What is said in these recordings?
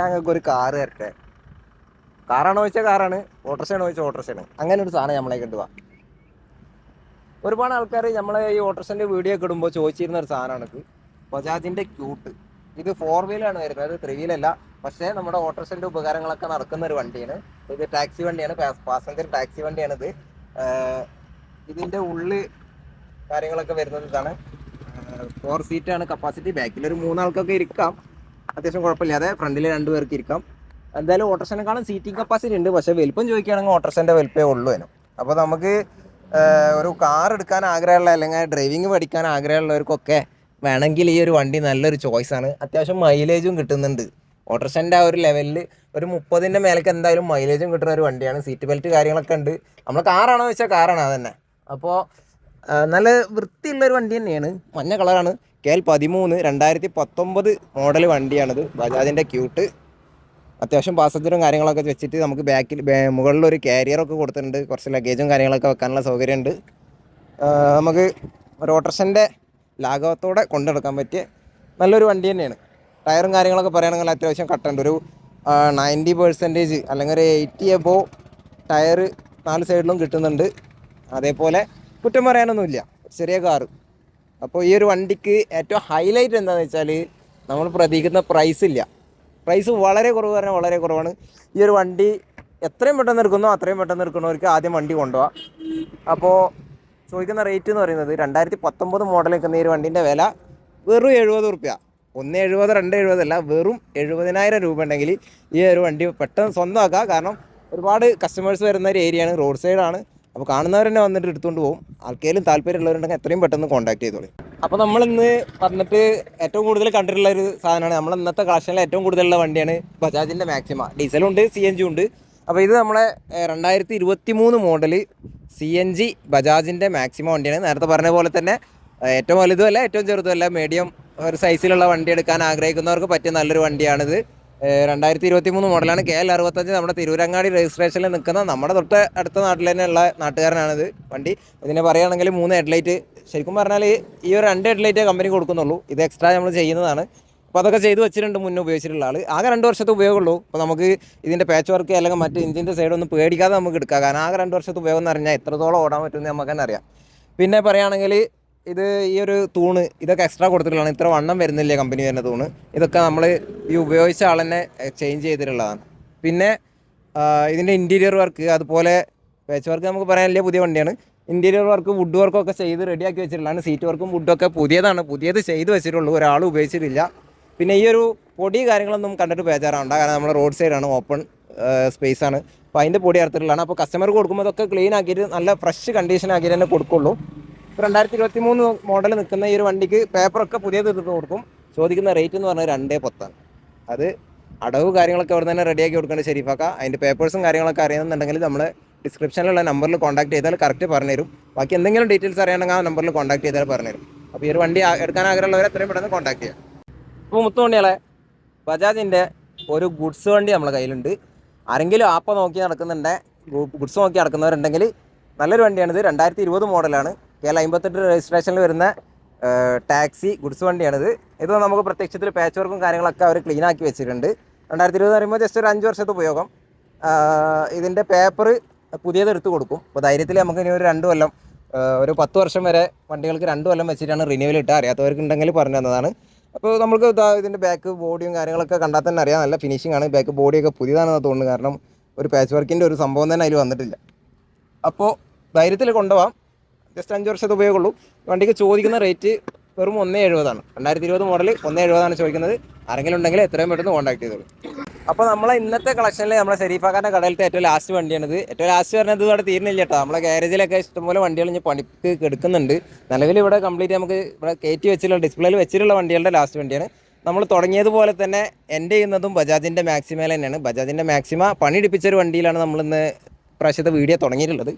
ഞങ്ങൾക്ക് ഒരു കാറ് തരട്ടെ കാറാണോ ചോദിച്ചാൽ കാറാണ് ഓട്ടോറിക്ഷയാണോ ചോദിച്ചാൽ ഓട്ടോറിക്ഷയാണ് അങ്ങനെ ഒരു സാധനം നമ്മളെ കിട്ടുക ഒരുപാട് ആൾക്കാർ നമ്മളെ ഈ ഓട്ടോറിക്ഷന്റെ വീഡിയോ ഒക്കെ ഇടുമ്പോൾ ചോദിച്ചിരുന്ന ഒരു സാധനമാണ് ബജാജിന്റെ ക്യൂട്ട് ഇത് ഫോർ വീലാണ് വരുന്നത്. അത് ത്രീ വീലല്ല പക്ഷേ നമ്മുടെ ഓട്ടോറിക്ഷന്റെ ഉപകാരങ്ങളൊക്കെ നടക്കുന്ന ഒരു വണ്ടിയാണ്. ഇത് ടാക്സി വണ്ടിയാണ്. പാസഞ്ചർ ടാക്സി വണ്ടിയാണ് ഇത്. ഇതിന്റെ ഉള്ളിൽ കാര്യങ്ങളൊക്കെ വരുന്നത് ഇതാണ്. ഫോർ സീറ്റാണ് കപ്പാസിറ്റി ബാക്കിൽ ഒരു മൂന്നാൾക്കൊക്കെ ഇരിക്കാം. അത്യാവശ്യം കുഴപ്പമില്ലാതെ ഫ്രണ്ടിൽ രണ്ട് പേർക്ക് ഇരിക്കാം. എന്തായാലും ഓട്ടോറിക്ഷനെക്കാളും സീറ്റിംഗ് കപ്പാസിറ്റി ഉണ്ട്. പക്ഷേ വലിപ്പം ചോദിക്കുകയാണെങ്കിൽ ഓട്ടോറിക്ഷന്റെ വലിപ്പമേ ഉള്ളൂ അതിനും. അപ്പോൾ നമുക്ക് ഒരു കാർ എടുക്കാൻ ആഗ്രഹമുള്ള അല്ലെങ്കിൽ ഡ്രൈവിംഗ് പഠിക്കാൻ ആഗ്രഹമുള്ളവർക്കൊക്കെ വേണമെങ്കിൽ ഈ ഒരു വണ്ടി നല്ലൊരു ചോയ്സാണ് അത്യാവശ്യം മൈലേജും കിട്ടുന്നുണ്ട്. ഓട്ടോറിക്ഷന്റെ ആ ഒരു ലെവലിൽ ഒരു മുപ്പതിന്റെ മേലേക്ക് എന്തായാലും മൈലേജും കിട്ടുന്ന ഒരു വണ്ടിയാണ്. സീറ്റ് ബെൽറ്റ് കാര്യങ്ങളൊക്കെ ഉണ്ട്. നമ്മൾ കാറാണോ വെച്ചാൽ കാറാണ് അതന്നെ. അപ്പോൾ നല്ല വൃത്തിയുള്ളൊരു വണ്ടി തന്നെയാണ്. മഞ്ഞ കളറാണ് കെ എൽ പതിമൂന്ന് രണ്ടായിരത്തി പത്തൊമ്പത് മോഡൽ വണ്ടിയാണിത്. ബജാജിന്റെ ക്യൂട്ട് അത്യാവശ്യം പാസഞ്ചറും കാര്യങ്ങളൊക്കെ വെച്ചിട്ട് നമുക്ക് ബാക്കിൽ മുകളിൽ ഒരു കാരിയറൊക്കെ കൊടുത്തിട്ടുണ്ട്. കുറച്ച് ലഗേജും കാര്യങ്ങളൊക്കെ വെക്കാനുള്ള സൗകര്യമുണ്ട്. നമുക്ക് റോട്ടർഷന്റെ ലാഘവത്തോടെ കൊണ്ടെടുക്കാൻ പറ്റിയ നല്ലൊരു വണ്ടി തന്നെയാണ്. ടയറും കാര്യങ്ങളൊക്കെ പറയുകയാണെങ്കിൽ അത്യാവശ്യം കട്ടുണ്ട്. ഒരു നയന്റി പെർസെന്റേജ് അല്ലെങ്കിൽ ഒരു എയ്റ്റി എബോ ടയർ നാല് സൈഡിലും കിട്ടുന്നുണ്ട്. അതേപോലെ കുറ്റം പറയാനൊന്നുമില്ല. ചെറിയ കാറ് അപ്പോൾ ഈ ഒരു വണ്ടിക്ക് ഏറ്റവും ഹൈലൈറ്റ് എന്താണെന്ന് വെച്ചാൽ നമ്മൾ പ്രതീക്ഷിക്കുന്ന പ്രൈസ് ഇല്ല. പ്രൈസ് വളരെ കുറവ് പറഞ്ഞാൽ വളരെ കുറവാണ്. ഈ ഒരു വണ്ടി എത്രയും പെട്ടെന്ന് എടുക്കുന്നോ അത്രയും പെട്ടെന്ന് എടുക്കുന്നവർക്ക് ആദ്യം വണ്ടി കൊണ്ടുപോകാം അപ്പോൾ ചോദിക്കുന്ന റേറ്റ് എന്ന് പറയുന്നത് രണ്ടായിരത്തി പത്തൊമ്പത് മോഡൽ നിൽക്കുന്ന ഈ ഒരു വണ്ടീന്റെ വില വെറും എഴുപത് റുപ്യ. ഒന്ന് എഴുപത് രണ്ട് എഴുപതല്ല വെറും എഴുപതിനായിരം രൂപ ഉണ്ടെങ്കിൽ ഈ ഒരു വണ്ടി പെട്ടെന്ന് സ്വന്തമാക്കാം. കാരണം ഒരുപാട് കസ്റ്റമേഴ്സ് വരുന്ന ഒരു ഏരിയയാണ് റോഡ് സൈഡാണ് അപ്പോൾ കാണുന്നവർ തന്നെ വന്നിട്ട് എടുത്തുകൊണ്ട് പോകും ആർക്കെങ്കിലും താല്പര്യമുള്ളവരുണ്ടെങ്കിൽ എത്രയും പെട്ടെന്ന് കോൺടാക്ട് ചെയ്തോളി. അപ്പോൾ നമ്മളിന്ന് വന്നിട്ട് ഏറ്റവും കൂടുതൽ കണ്ടിട്ടുള്ള ഒരു സാധനമാണ്. നമ്മൾ ഇന്നത്തെ കളക്ഷനിൽ ഏറ്റവും കൂടുതലുള്ള വണ്ടിയാണ് ബജാജിന്റെ മാക്സിമ. ഡീസലുണ്ട് സി എൻ ജി ഉണ്ട്. അപ്പോൾ ഇത് നമ്മളെ രണ്ടായിരത്തി ഇരുപത്തി മൂന്ന് മോഡൽ സി എൻ ജി ബജാജിന്റെ മാക്സിമ വണ്ടിയാണ്. നേരത്തെ പറഞ്ഞ പോലെ തന്നെ ഏറ്റവും വലുതുമല്ല ഏറ്റവും ചെറുതുമല്ല മീഡിയം ഒരു സൈസിലുള്ള വണ്ടി എടുക്കാൻ ആഗ്രഹിക്കുന്നവർക്ക് പറ്റിയ നല്ലൊരു വണ്ടിയാണിത്. രണ്ടായിരത്തി ഇരുപത്തി മൂന്ന് മോഡലാണ് കെ എൽ അറുപത്തഞ്ച് നമ്മുടെ തിരൂരങ്ങാടി രജിസ്ട്രേഷനിൽ നിൽക്കുന്ന നമ്മുടെ തൊട്ട് അടുത്ത നാട്ടിൽ തന്നെയുള്ള നാട്ടുകാരനാണിത് വണ്ടി. ഇതിനെ പറയുകയാണെങ്കിൽ മൂന്ന് ഹെഡ്ലൈറ്റ്. ശരിക്കും പറഞ്ഞാൽ ഈ ഒരു രണ്ട് ഹെഡ്ലൈറ്റേ കമ്പനി കൊടുക്കുന്നുള്ളൂ. ഇത് എക്സ്ട്രാ നമ്മൾ ചെയ്യുന്നതാണ്. അപ്പോൾ അതൊക്കെ ചെയ്തു വെച്ചിട്ടുണ്ട് മുന്നേ ഉപയോഗിച്ചിട്ടുള്ള ആൾ ആകെ രണ്ട് വർഷത്തെ ഉപയോഗമുള്ളൂ. അപ്പോൾ നമുക്ക് ഇതിന്റെ പാച്ച് വർക്ക് അല്ലെങ്കിൽ മറ്റ് ഇഞ്ചിന്റെ സൈഡൊന്നും പേടിക്കാതെ നമുക്ക് എടുക്കാം. കാരണം ആകെ രണ്ട് വർഷത്തെ ഉപയോഗം എന്ന് പറഞ്ഞാൽ എത്രത്തോളം ഓടാൻ പറ്റുമെന്ന് നമുക്ക് തന്നെ അറിയാം. പിന്നെ പറയുകയാണെങ്കിൽ ഇത് ഈ ഒരു തൂണ് ഇതൊക്കെ എക്സ്ട്രാ കൊടുത്തിട്ടുള്ളതാണ്. ഇത്ര വണ്ണം വരുന്നില്ല കമ്പനി വരുന്ന തൂണ്? ഇതൊക്കെ നമ്മൾ ഈ ഉപയോഗിച്ച ആൾ തന്നെ ചേഞ്ച് ചെയ്തിട്ടുള്ളതാണ്. പിന്നെ ഇതിന്റെ ഇന്റീരിയർ വർക്ക് അതുപോലെ പേച്ച് വർക്ക് നമുക്ക് പറയാനില്ല പുതിയ വണ്ടിയാണ്. ഇന്റീരിയർ വർക്ക് വുഡ് വർക്കൊക്കെ ചെയ്ത് റെഡിയാക്കി വെച്ചിട്ടുള്ളതാണ്. സീറ്റ് വർക്കും വുഡൊക്കെ പുതിയതാണ്. പുതിയത് ചെയ്ത് വെച്ചിട്ടുള്ളൂ. ഒരാൾ ഉപയോഗിച്ചിട്ടില്ല. പിന്നെ ഈ ഒരു പൊടി കാര്യങ്ങളൊന്നും കണ്ടിട്ട് ബേജാറാവണ്ട. കാരണം നമ്മുടെ റോഡ് സൈഡാണ് ഓപ്പൺ സ്പേസ് ആണ്. അപ്പോൾ അതിന്റെ പൊടി ചേർത്തിട്ടുള്ളതാണ്. അപ്പോൾ കസ്റ്റമർ കൊടുക്കുമ്പോൾ അതൊക്കെ ക്ലീൻ ആക്കിയിട്ട് നല്ല ഫ്രഷ് കണ്ടീഷൻ ആക്കിയിട്ട് തന്നെ കൊടുക്കുള്ളൂ. രണ്ടായിരത്തി ഇരുപത്തി മൂന്ന് മോഡൽ നിൽക്കുന്ന ഈ ഒരു വണ്ടിക്ക് പേപ്പറൊക്കെ പുതിയത് എടുത്ത് കൊടുക്കും. ചോദിക്കുന്ന റേറ്റ് എന്ന് പറഞ്ഞാൽ രണ്ടേ പത്താണ്. അത് അടവ് കാര്യങ്ങളൊക്കെ അവിടെ തന്നെ റെഡിയാക്കി കൊടുക്കേണ്ട ഷെരീഫാക്ക അതിന്റെ പേപ്പേഴ്സും കാര്യങ്ങളൊക്കെ അറിയുന്നുണ്ടെങ്കിൽ നമ്മൾ ഡിസ്ക്രിപ്ഷനിലുള്ള നമ്പറിൽ കോൺടാക്ട് ചെയ്താൽ കറക്റ്റ് പറഞ്ഞുതരും. ബാക്കി എന്തെങ്കിലും ഡീറ്റെയിൽസ് അറിയണമെങ്കിൽ ആ നമ്പറിൽ കോൺടാക്ട് ചെയ്താൽ പറഞ്ഞുതരും. അപ്പോൾ ഈ ഒരു വണ്ടി എടുക്കാൻ ആഗ്രഹമുള്ളവരെ എത്രയും പെട്ടെന്ന് കോൺടാക്ട് ചെയ്യാം. അപ്പോൾ മുത്തുവണ്ടികളെ ബജാജിന്റെ ഒരു ഗുഡ്സ് വണ്ടി നമ്മളെ കയ്യിലുണ്ട്. ആരെങ്കിലും ആപ്പ് നോക്കി നടക്കുന്നുണ്ട് ഗുഡ്സ് നോക്കി നടക്കുന്നവരുണ്ടെങ്കിൽ നല്ലൊരു വണ്ടിയാണിത്. രണ്ടായിരത്തി ഇരുപത് മോഡലാണ് കെ എൽ അമ്പത്തെട്ട് രജിസ്ട്രേഷനിൽ വരുന്ന ടാക്സി ഗുഡ്സ് വണ്ടിയാണിത്. ഇത് നമുക്ക് പ്രത്യക്ഷത്തിൽ പാച്ച് വർക്കും കാര്യങ്ങളൊക്കെ അവർ ക്ലീൻ ആക്കി വെച്ചിട്ടുണ്ട്. രണ്ടായിരത്തി ഇരുപത് പറയുമ്പോൾ ജസ്റ്റ് ഒരു അഞ്ച് വർഷത്തെ ഉപയോഗം. ഇതിന്റെ പേപ്പർ പുതിയത് എടുത്ത് കൊടുക്കും. അപ്പോൾ ധൈര്യത്തിൽ നമുക്ക് ഇനി ഒരു രണ്ട് കൊല്ലം ഒരു പത്ത് വർഷം വരെ വണ്ടികൾക്ക് രണ്ട് കൊല്ലം വെച്ചിട്ടാണ് റിന്യൂവൽ ഇട്ടുക അറിയാത്തവർക്ക് ഉണ്ടെങ്കിൽ പറഞ്ഞു തന്നതാണ്. അപ്പോൾ നമുക്ക് ഇതാ ഇതിന്റെ ബാക്ക് ബോഡിയും കാര്യങ്ങളൊക്കെ കണ്ടാൽ തന്നെ അറിയാം. നല്ല ഫിനിഷിംഗ് ആണ്. ബാക്ക് ബോഡിയൊക്കെ പുതിയതാണെന്ന് തോന്നുന്നു കാരണം ഒരു പാച്ച് വർക്കിന്റെ ഒരു സംഭവം തന്നെ അതിൽ വന്നിട്ടില്ല. അപ്പോൾ ധൈര്യത്തിൽ കൊണ്ടുപോകാം ജസ്റ്റ് അഞ്ച് വർഷത്തെ ഉപയോഗമുള്ളൂ. വണ്ടിക്ക് ചോദിക്കുന്ന റേറ്റ് വെറും ഒന്നേ എഴുപതാണ്. രണ്ടായിരത്തി ഇരുപത് മോഡൽ ഒന്നേ എഴുപതാണ് ചോദിക്കുന്നത്. ആരെങ്കിലും ഉണ്ടെങ്കിൽ എത്രയും പെട്ടെന്ന് കോൺടാക്ട് ചെയ്തോളൂ. അപ്പോൾ നമ്മളെ ഇന്നത്തെ കളക്ഷനിൽ നമ്മളെ ഷെരീഫാക്കാന്റെ കടയിലത്തെ ഏറ്റവും ലാസ്റ്റ് വണ്ടിയാണിത്. ഏറ്റവും ലാസ്റ്റ് പറഞ്ഞത് ഇവിടെ തീരുന്നില്ല കേട്ടോ നമ്മളെ ഗാരേജിലൊക്കെ ഇഷ്ടംപോലെ വണ്ടികൾ ഇനി പണിക്ക് എടുക്കുന്നുണ്ട് നിലവിൽ ഇവിടെ കംപ്ലീറ്റ് നമുക്ക് ഇവിടെ കയറ്റി വെച്ചിട്ടുള്ള ഡിസ്പ്ലേയിൽ വെച്ചിട്ടുള്ള വണ്ടികളുടെ ലാസ്റ്റ് വണ്ടിയാണ്. നമ്മൾ തുടങ്ങിയതുപോലെ തന്നെ എന്റെ ചെയ്യുന്നതും ബജാജിന്റെ മാക്സിമയിൽ തന്നെയാണ്. ബജാജിന്റെ മാക്സിമ പണിയെടുപ്പിച്ചൊരു വണ്ടിയിലാണ് നമ്മളിന്ന് പ്രാവശ്യത്തെ വീഡിയോ തുടങ്ങിയിട്ടുള്ളത്.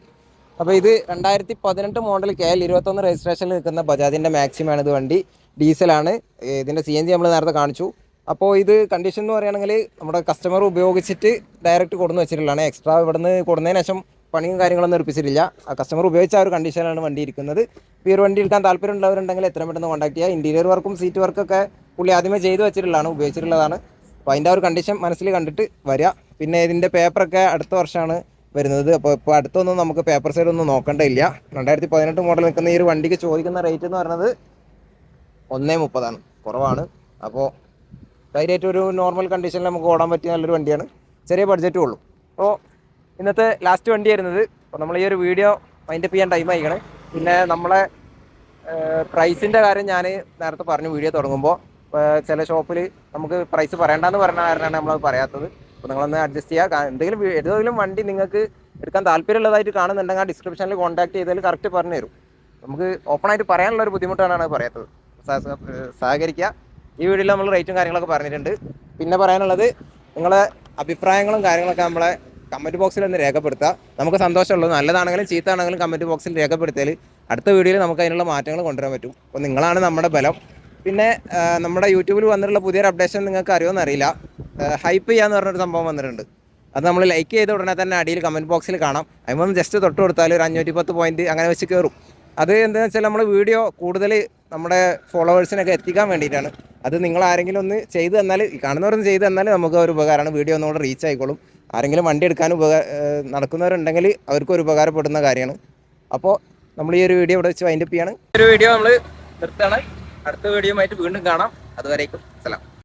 അപ്പോൾ ഇത് രണ്ടായിരത്തി പതിനെട്ട് മോഡൽ കെ എൽ ഇരുപത്തൊന്ന് രജിസ്ട്രേഷനിൽ നിൽക്കുന്ന ബജാജിന്റെ മാക്സിമാണ് ഇത് വണ്ടി. ഡീസലാണ് ഇതിന്റെ സി എൻ ജി നമ്മൾ നേരത്തെ കാണിച്ചു. അപ്പോൾ ഇത് കണ്ടീഷൻ എന്ന് പറയുകയാണെങ്കിൽ നമ്മുടെ കസ്റ്റമർ ഉപയോഗിച്ചിട്ട് ഡയറക്റ്റ് കൊടുന്ന് വെച്ചിട്ടുള്ളതാണ്. എക്സ്ട്രാ ഇവിടുന്ന് കൊടുന്നതിന് ശേഷം പണിയും കാര്യങ്ങളൊന്നും ഏൽപ്പിച്ചിട്ടില്ല ആ കസ്റ്റമർ ഉപയോഗിച്ച ആ ഒരു കണ്ടീഷനിലാണ് വണ്ടി ഇരിക്കുന്നത്. ഈ ഒരു വണ്ടി എടുക്കാൻ താല്പര്യമുള്ളവരുണ്ടെങ്കിൽ എത്രയും പെട്ടെന്ന് കോൺടാക്ട് ചെയ്യുക ഇന്റീരിയർ വർക്കും സീറ്റ് വർക്കൊക്കെ പുള്ളി ആദ്യമേ ചെയ്ത് വെച്ചിട്ടുള്ളതാണ് ഉപയോഗിച്ചിട്ടുള്ളതാണ്. അപ്പോൾ അതിന്റെ ആ ഒരു കണ്ടീഷൻ മനസ്സിൽ കണ്ടിട്ട് വരിക പിന്നെ ഇതിന്റെ പേപ്പറൊക്കെ അടുത്ത വർഷമാണ്. വരുന്നത്. അപ്പോൾ ഇപ്പോൾ അടുത്തൊന്നും നമുക്ക് പേപ്പർ സൈഡ് ഒന്നും നോക്കേണ്ടതില്ല രണ്ടായിരത്തി പതിനെട്ട് മോഡൽ നിൽക്കുന്ന ഈ ഒരു വണ്ടിക്ക് ചോദിക്കുന്ന റേറ്റ് എന്ന് പറയുന്നത് ഒന്നേ മുപ്പതാണ്. കുറവാണ്. അപ്പോൾ ധൈര്യമായിട്ട് ഒരു നോർമൽ കണ്ടീഷനിൽ നമുക്ക് ഓടാൻ പറ്റിയ നല്ലൊരു വണ്ടിയാണ്. ചെറിയ ബഡ്ജറ്റും ഉള്ളൂ. അപ്പോൾ ഇന്നത്തെ ലാസ്റ്റ് വണ്ടി വരുന്നത്. അപ്പോൾ നമ്മൾ ഈ ഒരു വീഡിയോ മൈൻഡപ്പ് ചെയ്യാൻ ടൈം ആയിക്കണേ. പിന്നെ നമ്മളെ പ്രൈസിന്റെ കാര്യം ഞാൻ നേരത്തെ പറഞ്ഞു വീഡിയോ തുടങ്ങുമ്പോൾ ചില ഷോപ്പിൽ നമുക്ക് പ്രൈസ് പറയണ്ടെന്ന് പറഞ്ഞ കാരണമാണ് നമ്മളത് പറയാത്തത്. അപ്പോൾ നിങ്ങളൊന്ന് അഡ്ജസ്റ്റ് ചെയ്യുക എന്തെങ്കിലും ഏതെങ്കിലും വണ്ടി നിങ്ങൾക്ക് എടുക്കാൻ താല്പര്യമുള്ളതായിട്ട് കാണുന്നുണ്ടെങ്കിൽ ആ ഡിസ്ക്രിപ്ഷനിൽ കോൺടാക്ട് ചെയ്താൽ കറക്റ്റ് പറഞ്ഞു തരും. നമുക്ക് ഓപ്പണായിട്ട് പറയാനുള്ള ഒരു ബുദ്ധിമുട്ടാണ് പറയാത്തത്. സഹ- സഹ- സഹകരിക്കുക. ഈ വീഡിയോയിൽ നമ്മൾ റേറ്റും കാര്യങ്ങളൊക്കെ പറഞ്ഞിട്ടുണ്ട്. പിന്നെ പറയാനുള്ളത് നിങ്ങളെ അഭിപ്രായങ്ങളും കാര്യങ്ങളൊക്കെ നമ്മളെ കമന്റ് ബോക്സിൽ ഒന്ന് രേഖപ്പെടുത്തുക. നമുക്ക് സന്തോഷമുള്ളൂ നല്ലതാണെങ്കിലും ചീത്തയാണെങ്കിലും കമന്റ് ബോക്സിൽ രേഖപ്പെടുത്തിയാൽ അടുത്ത വീഡിയോയിൽ നമുക്ക് അതിനുള്ള മാറ്റങ്ങൾ കൊണ്ടുവരാൻ പറ്റും. അപ്പോൾ നിങ്ങളാണ് നമ്മുടെ ബലം. പിന്നെ നമ്മുടെ യൂട്യൂബിൽ വന്നിട്ടുള്ള പുതിയൊരു അപ്ഡേഷൻ നിങ്ങൾക്ക് അറിയുമെന്ന് അറിയില്ല ഹൈപ്പ് ചെയ്യാന്ന് പറഞ്ഞൊരു സംഭവം വന്നിട്ടുണ്ട്. അത് നമ്മൾ ലൈക്ക് ചെയ്ത ഉടനെ തന്നെ അടിയിൽ കമന്റ് ബോക്സിൽ കാണാം. അതിമൊന്ന് ജസ്റ്റ് തൊട്ട് കൊടുത്താൽ ഒരു അഞ്ഞൂറ്റി പത്ത് പോയിന്റ് അങ്ങനെ വെച്ച് കയറും അത് എന്താണെന്ന് വെച്ചാൽ നമ്മൾ വീഡിയോ കൂടുതൽ നമ്മുടെ ഫോളോവേഴ്സിനൊക്കെ എത്തിക്കാൻ വേണ്ടിയിട്ടാണ്. അത് നിങ്ങൾ ആരെങ്കിലും ഒന്ന് ചെയ്തു തന്നാൽ കാണുന്നവരൊന്ന് ചെയ്തു തന്നാൽ നമുക്ക് ഒരു ഉപകാരമാണ്. വീഡിയോ ഒന്നുകൂടെ റീച്ച് ആയിക്കോളും. ആരെങ്കിലും വണ്ടി എടുക്കാൻ ഉപകാര നടക്കുന്നവരുണ്ടെങ്കിൽ അവർക്ക് ഒരു ഉപകാരപ്പെടുന്ന കാര്യമാണ്. അപ്പോൾ നമ്മൾ ഈ ഒരു വീഡിയോ ഇവിടെ വെച്ച് വൈൻഡപ്പ് ചെയ്യാണ്. ഒരു വീഡിയോ നമ്മൾ നിർത്തുകയാണ്. അടുത്ത വീഡിയോ ആയിട്ട് വീണ്ടും കാണാം. അതുവരേക്കും സലാം.